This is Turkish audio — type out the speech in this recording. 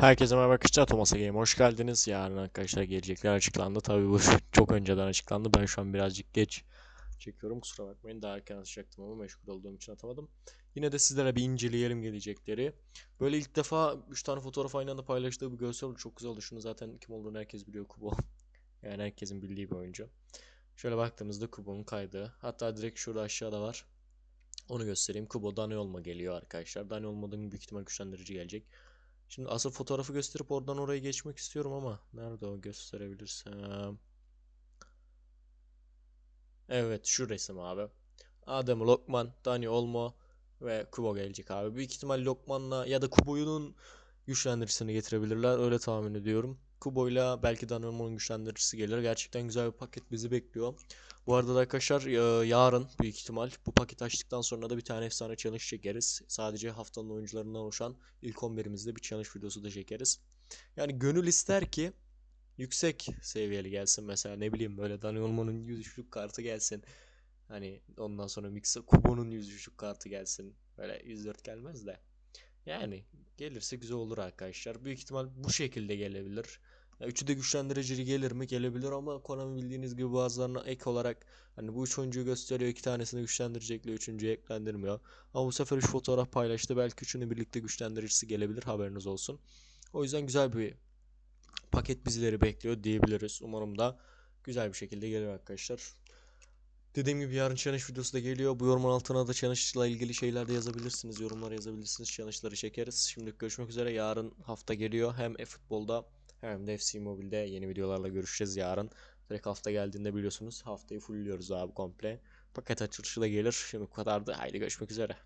Herkese merhaba arkadaşlar Thomas'a Game hoş geldiniz. Yarın arkadaşlar gelecekler açıklandı. Tabii bu çok önceden açıklandı. Ben şu an birazcık geç çekiyorum. Kusura bakmayın. Daha erken atacaktım ama meşgul olduğum için atamadım. Yine de sizlere bir inceleyelim gelecekleri. Böyle ilk defa 3 tane fotoğraf aynı anda paylaştığı bir görsel oldu. Çok güzel oldu. Şunu zaten kim olduğunu herkes biliyor Kubo. Yani herkesin bildiği bir oyuncu. Şöyle baktığımızda Kubo'nun kaydı. Hatta direkt şurada aşağıda var. Onu göstereyim. Kubo Dani olma geliyor arkadaşlar. Dani olmadan büyük ihtimal güçlendirici gelecek. Şimdi asıl fotoğrafı gösterip oradan oraya geçmek istiyorum ama nerede o gösterebilirsem. Evet şu resim abi. Adem Lokman, Dani Olmo ve Kubo gelecek abi. Büyük ihtimal Lokman'la ya da Kubo'nun güçlendiricisini getirebilirler. Öyle tahmin ediyorum. Kubo'yla belki Olmo'nun güçlendiricisi gelir. Gerçekten güzel bir paket bizi bekliyor. Bu arada da arkadaşlar e, yarın büyük ihtimal bu paket açtıktan sonra da bir tane efsane challenge çekeriz. Sadece haftanın oyuncularından oluşan ilk 11'imizde bir challenge videosu da çekeriz. Yani gönül ister ki yüksek seviyeli gelsin mesela ne bileyim böyle Olmo'nun 103'lük kartı gelsin. Hani ondan sonra Mixa Kubo'nun 103'lük kartı gelsin. Böyle 104 gelmez de. Yani gelirse güzel olur arkadaşlar. Büyük ihtimal bu şekilde gelebilir. Ya üçü de güçlendirici gelir mi? Gelebilir ama Konami bildiğiniz gibi bazılarına ek olarak hani bu üç oyuncuyu gösteriyor. iki tanesini güçlendirecekle üçüncüyü eklendirmiyor. Ama bu sefer üç fotoğraf paylaştı. Belki üçünü birlikte güçlendiricisi gelebilir. Haberiniz olsun. O yüzden güzel bir paket bizleri bekliyor diyebiliriz. Umarım da güzel bir şekilde gelir arkadaşlar. Dediğim gibi yarın challenge videosu da geliyor. Bu yorumun altına da challenge ile ilgili şeyler de yazabilirsiniz. Yorumlara yazabilirsiniz. Challenge'ları çekeriz. Şimdi görüşmek üzere. Yarın hafta geliyor. Hem e-futbolda hem de FC Mobile'de yeni videolarla görüşeceğiz yarın. Direkt hafta geldiğinde biliyorsunuz haftayı fullliyoruz abi komple. Paket açılışı da gelir. Şimdi bu kadardı. Haydi görüşmek üzere.